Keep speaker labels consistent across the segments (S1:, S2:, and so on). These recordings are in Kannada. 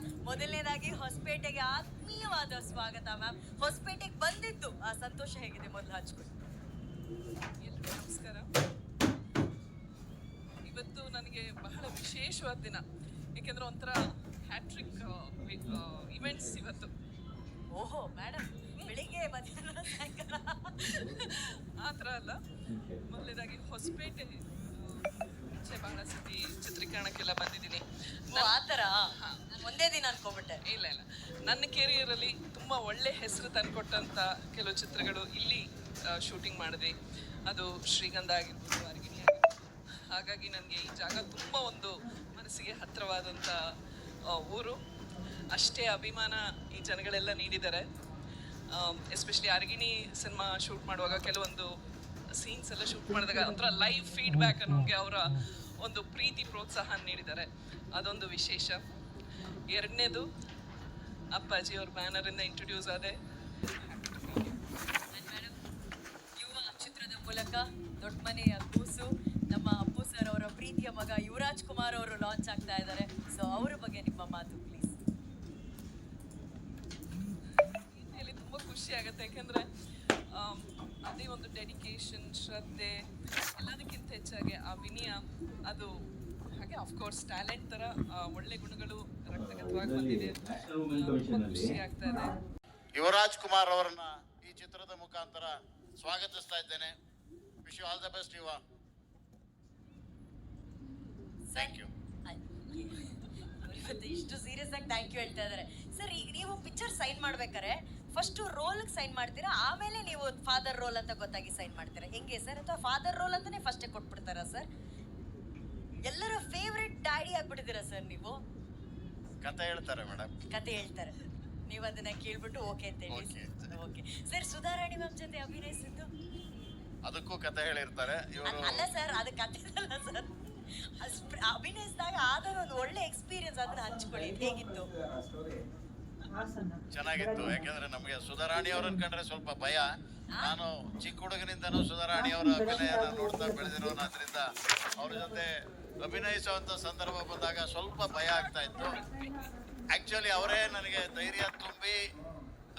S1: ಮೊದಲನೇದಾಗಿ ಹೊಸಪೇಟೆಗೆ ಆತ್ಮೀಯವಾದ ಸ್ವಾಗತ ಮ್ಯಾಮ್. ಹೊಸಪೇಟೆಗೆ ಬಂದಿದ್ದು. ಆ ಸಂತೋಷ ಹೇಗಿದೆ? ಮೊದಲು
S2: ಎಲ್ರಿಗೂ ನಮಸ್ಕಾರ. ಇವತ್ತು ನನಗೆ ಬಹಳ ವಿಶೇಷವಾದ ದಿನ. ಯಾಕೆಂದ್ರೆ ಒಂಥರ ಹ್ಯಾಟ್ರಿಕ್ ಇವೆಂಟ್ಸ್ ಇವತ್ತು.
S1: ಓಹೋ ಮೇಡಮ್ ಬೆಳಿಗ್ಗೆ ಮಧ್ಯಾಹ್ನ ಸಾಯಂಕಾಲ.
S2: ಆ ಥರ ಅಲ್ಲ. ಮೊದಲನೇದಾಗಿ ಹೊಸಪೇಟೆ ಮುಂಚೆ ಬಹಳ ಸತಿ ಚಿತ್ರೀಕರಣಕ್ಕೆಲ್ಲ ಬಂದಿದ್ದೀನಿ.
S1: ಆ ಥರ? ಒಂದೇ ದಿನ ಅನ್ಕೊಂಬಿಟ್ಟೆ
S2: ಇಲ್ಲ ಇಲ್ಲ. ನನ್ನ ಕೆರಿಯರಲ್ಲಿ ತುಂಬ ಒಳ್ಳೆ ಹೆಸರು ತಂದುಕೊಟ್ಟಂಥ ಕೆಲವು ಚಿತ್ರಗಳು ಇಲ್ಲಿ ಶೂಟಿಂಗ್ ಮಾಡಿದ್ವಿ ಅದು ಶ್ರೀಗಂಧ ಆಗಿರ್ಬೋದು, ಅರಗಿಣಿ ಆಗಿರ್ಬೋದು. ಹಾಗಾಗಿ ನನಗೆ ಈ ಜಾಗ ತುಂಬ ಒಂದು ಮನಸ್ಸಿಗೆ ಹತ್ತಿರವಾದಂಥ ಊರು. ಅಷ್ಟೇ ಅಭಿಮಾನ ಈ ಜನಗಳೆಲ್ಲ ನೀಡಿದ್ದಾರೆ. ಎಸ್ಪೆಷಲಿ ಅರಗಿಣಿ ಸಿನಿಮಾ ಶೂಟ್ ಮಾಡುವಾಗ ಕೆಲವೊಂದು ಸೀನ್ಸ್ ಎಲ್ಲ ಶೂಟ್ ಮಾಡಿದಾಗ ಒಂಥರ ಲೈವ್ ಫೀಡ್ಬ್ಯಾಕ್ ಅನ್ನೋಂಗೆ ಅವರ ಒಂದು ಪ್ರೀತಿ, ಪ್ರೋತ್ಸಾಹ ನೀಡಿದ್ದಾರೆ. ಅದೊಂದು ವಿಶೇಷ. ಎರಡನೇದು ಅಪ್ಪಾಜಿ ಅವ್ರ ಬ್ಯಾನರಿಂದ ಇಂಟ್ರೊಡ್ಯೂಸ್ ಆದೆ.
S1: ಯುವ ಚಿತ್ರದ ಮೂಲಕ ದೊಡ್ಡ ಮನೆಯ ಕೂಸು ನಮ್ಮ ಅಪ್ಪು ಸರ್ ಅವರ ಪ್ರೀತಿಯ ಮಗ ಯುವರಾಜ್ ಕುಮಾರ್ ಅವರು ಲಾಂಚ್ ಆಗ್ತಾ ಇದ್ದಾರೆ. ಸೊ ಅವರ ಬಗ್ಗೆ ನಿಮ್ಮ ಮಾತು ಪ್ಲೀಸ್
S2: ಇಲ್ಲಿ ತುಂಬ ಖುಷಿ ಆಗುತ್ತೆ. ಯಾಕೆಂದರೆ ಅದೇ ಒಂದು ಡೆಡಿಕೇಶನ್ ಶ್ರದ್ಧೆ ಎಲ್ಲದಕ್ಕಿಂತ ಹೆಚ್ಚಾಗಿ ಆ ವಿನಯ ಅದು ಹಾಗೆ ಅಫ್ಕೋರ್ಸ್ ಟ್ಯಾಲೆಂಟ್ ಥರ ಒಳ್ಳೆ ಗುಣಗಳು ಬಂದಿದೆ ಖುಷಿ ಆಗ್ತಾ ಇದೆ
S3: ಯುವರಾಜ್ ಕುಮಾರ್ ಅವರನ್ನ ಈ ಚಿತ್ರದ ಮುಖಾಂತರ ಸ್ವಾಗತಿಸ್ತಾ ಇದ್ದೇನೆ. Wish you all the best Yuva. Thank you
S1: ಇವತ್ತು ಇಷ್ಟು ಸೀರಿಯಸ್ ಆಗಿ ಥ್ಯಾಂಕ್ ಯು ಹೇಳ್ತಾ ಇದ್ದಾರೆ. ಸರ್ ಈಗ ನೀವು ಪಿಕ್ಚರ್ ಸೈನ್ ಮಾಡ್ಬೇಕಾರೆ ಫಸ್ಟ್ ರೋಲ್ ಸೈನ್ ಮಾಡ್ತೀರಾ? ಆಮೇಲೆ ನೀವು ಫಾದರ್ ರೋಲ್ ಅಂತ ಗೊತ್ತಾಗಿ ಸೈನ್ ಮಾಡ್ತೀರಾ? ಹೆಂಗೆ ಸರ್ ಅಥವಾ ಫಾದರ್ ರೋಲ್ ಅಂತಾನೆ ಫಸ್ಟೇ ಕೊಟ್ಬಿಡ್ತಾರಾ ಸರ್ ಎಲ್ಲರ ಫೇವ್ರೆಟ್ ಡ್ಯಾಡಿ ಆಗ್ಬಿಟ್ಟಿದ್ದೀರಾ ಸರ್ ನೀವು?
S3: ಕತೆ ಹೇಳ್ತಾರೆ ಮೇಡಮ್.
S1: ಕತೆ ಹೇಳ್ತಾರೆ. ನೀವು ಅದನ್ನ ಕೇಳ್ಬಿಟ್ಟು ಓಕೆ ಅಂತ ಹೇಳಿ. ಓಕೆ ಸರ್ ಸುಧಾರಾಣಿ ಮ್ಯಾಮ್ ಜೊತೆ ಅಭಿನಯಿಸಿದ್ದು?
S3: ಅದಕ್ಕೂ ಕತೆ ಹೇಳಿರ್ತಾರೆ. ಇವರು
S1: ಅಲ್ಲ ಸರ್ ಅದು ಕತೆ ಅಲ್ಲ ಸರ್. ಅಭಿನಯಿಸಿದಾಗ ಆದ ಒಂದು ಒಳ್ಳೆ ಎಕ್ಸ್ಪೀರಿಯನ್ಸ್ ಅದನ್ನ ಹಂಚ್ಕೊಳ್ಳಿ. ಹೇಗಿತ್ತು?
S3: ಚೆನ್ನಾಗಿತ್ತು. ಯಾಕಂದ್ರೆ ನಮಗೆ ಸುಧಾರಾಣಿ ಅವ್ರನ್ನ ಕಂಡ್ರೆ ಸ್ವಲ್ಪ ಭಯ. ನಾನು ಚಿಕ್ಕ ಹುಡುಗನಿಂದನೂ ಸುಧಾರಾಣಿ ಅವರ ಅಭಿನಯನ ನೋಡ್ತಾ ಬೆಳೆದಿರೋದ್ರಿಂದ ಅವ್ರ ಜೊತೆ ಅಭಿನಯಿಸುವಂತ ಸಂದರ್ಭ ಬಂದಾಗ ಸ್ವಲ್ಪ ಭಯ ಆಗ್ತಾ ಇತ್ತು. ಆಕ್ಚುಲಿ ಅವರೇ ನನಗೆ ಧೈರ್ಯ ತುಂಬಿ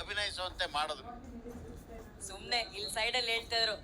S3: ಅಭಿನಯಿಸುವಂತೆ ಮಾಡಿದ್ರು.
S1: ಸುಮ್ಮನೆ ಇಲ್ಲಿ ಸೈಡಲ್ಲಿ ಹೇಳ್ತಾ ಇದ್ರು.